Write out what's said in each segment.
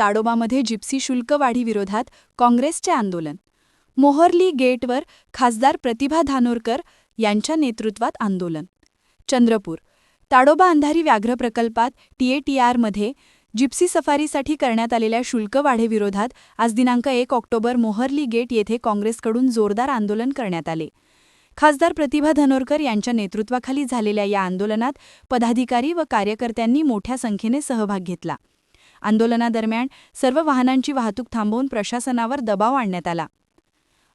ताडोबामध्ये Gypsy शुल्क वाढीविरोधात काँग्रेसचे आंदोलन. मोहर्ली गेटवर खासदार प्रतिभा धानोरकर यांच्या नेतृत्वात आंदोलन. चंद्रपूर. ताडोबा अंधारी व्याघ्र प्रकल्पात टीएटीआरमध्ये जिप्सी सफारीसाठी करण्यात आलेल्या शुल्क वाढीविरोधात आज दिनांक एक ऑक्टोबर मोहर्ली गेट येथे काँग्रेसकडून जोरदार आंदोलन करण्यात आले. खासदार प्रतिभा धनोरकर यांच्या नेतृत्वाखाली झालेल्या या आंदोलनात पदाधिकारी व कार्यकर्त्यांनी मोठ्या संख्येने सहभाग घेतला. आंदोलनादरम्यान सर्व वाहनांची वाहतूक थांबवून प्रशासनावर दबाव आणण्यात आला.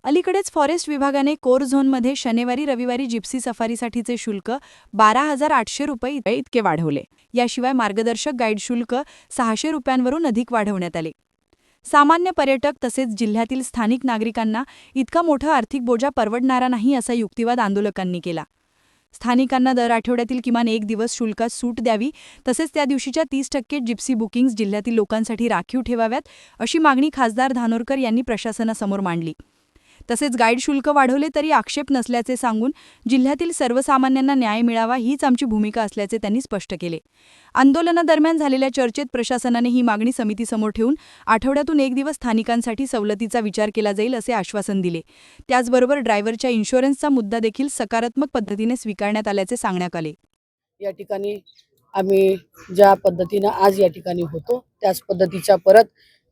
अलीकडेच फॉरेस्ट विभागाने कोर झोनमध्ये शनिवारी रविवारी जिप्सी सफारीसाठीचे शुल्क बारा हजार आठशे रुपये इतके वाढवले. याशिवाय मार्गदर्शक गाईड शुल्क सहाशे रुपयांवरून अधिक वाढवण्यात आले. सामान्य पर्यटक तसेच जिल्ह्यातील स्थानिक नागरिकांना इतका मोठा आर्थिक बोजा परवडणारा नाही असा युक्तिवाद आंदोलकांनी केला. स्थानिकांना दर आठवड्यातील किमान एक दिवस शुल्कात सूट द्यावी. तसेच त्या दिवशीच्या तीस टक्के जिप्सी बुकिंग्ज जिल्ह्यातील लोकांसाठी राखीव ठेवाव्यात अशी मागणी खासदार धानोरकर यांनी प्रशासनासमोर मांडली. तसेच गाईड शुल्क वाढवले तरी आक्षेप नसल्याचे सांगून जिल्ह्यातील सर्वसामान्यांना न्याय मिळावा हीच आमची भूमिका असल्याचे त्यांनी स्पष्ट केले. आंदोलनादरम्यान झालेल्या चर्चेत प्रशासनाने ही मागणी समितीसमोर ठेवून आठवड्यातून एक दिवस स्थानिकांसाठी सवलतीचा विचार केला जाईल असे आश्वासन दिले. त्याचबरोबर ड्रायव्हरच्या इन्शुरन्सचा मुद्दा देखील सकारात्मक पद्धतीने स्वीकारण्यात आल्याचे सांगण्यात आले. या ठिकाणी आम्ही ज्या पद्धतीनं आज या ठिकाणी होतो त्याच पद्धतीच्या परत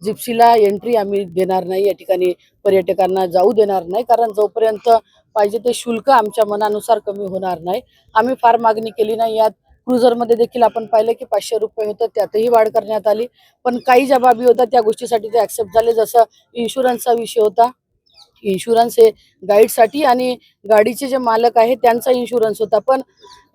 जिप्सीला एंट्री आम्ही देणार नाही या ठिकाणी पर्यटकांना जाऊ देणार नाही कारण जोपर्यंत पाहिजे ते शुल्क आमच्या मनानुसार कमी होणार नाही. आम्ही फार मागणी केली नाही यात क्रुझरमध्ये देखील आपण पाहिलं की पाचशे रुपये होतं त्यातही वाढ करण्यात आली. पण काही ज्या बाबी होत्या त्या गोष्टीसाठी ते ॲक्सेप्ट झाले जसं इन्शुरन्सचा विषय होता. इन्शुरन्स हे गाईडसाठी आणि गाडीचे जे मालक आहे त्यांचा इन्शुरन्स होता. पण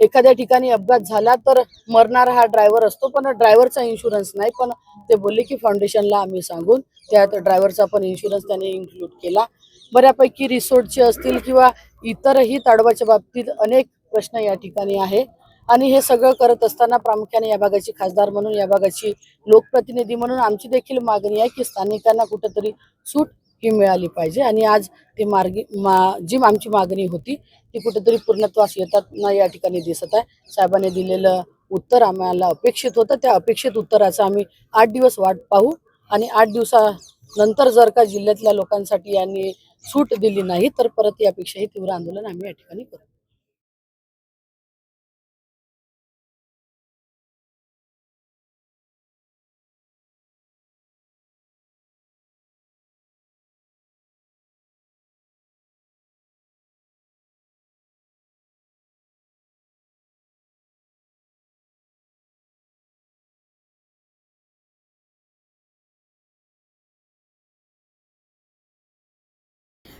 एखाद्या ठिकाणी अपघात झाला तर मरणारा हा ड्रायव्हर असतो पण ड्रायव्हरचा इन्शुरन्स नाही. पण ते बोलले की फाउंडेशनला आम्ही सांगून त्यात ड्रायव्हरचा पण इन्शुरन्स त्याने इन्क्लूड केला. बऱ्यापैकी रिसोर्टचे असतील किंवा इतरही ताडवाच्या बाबतीत अनेक प्रश्न या ठिकाणी आहे. आणि हे सगळं करत असताना प्रामुख्याने या भागाची खासदार म्हणून या भागाची लोकप्रतिनिधी म्हणून आमची देखील मागणी आहे की स्थानिकांना कुठंतरी सूट ही मिळाली पाहिजे. आणि आज ती मार्गी मा जी आमची मागणी होती ती कुठेतरी पूर्णत्वास येतात ना या ठिकाणी दिसत आहे. साहेबांनी दिलेलं उत्तर आम्हाला अपेक्षित होतं. त्या अपेक्षित उत्तराचं आम्ही आठ दिवस वाट पाहू. आणि आठ दिवसानंतर जर का जिल्ह्यातल्या लोकांसाठी यांनी सूट दिली नाही तर परत यापेक्षाही तीव्र आंदोलन आम्ही या ठिकाणी करू.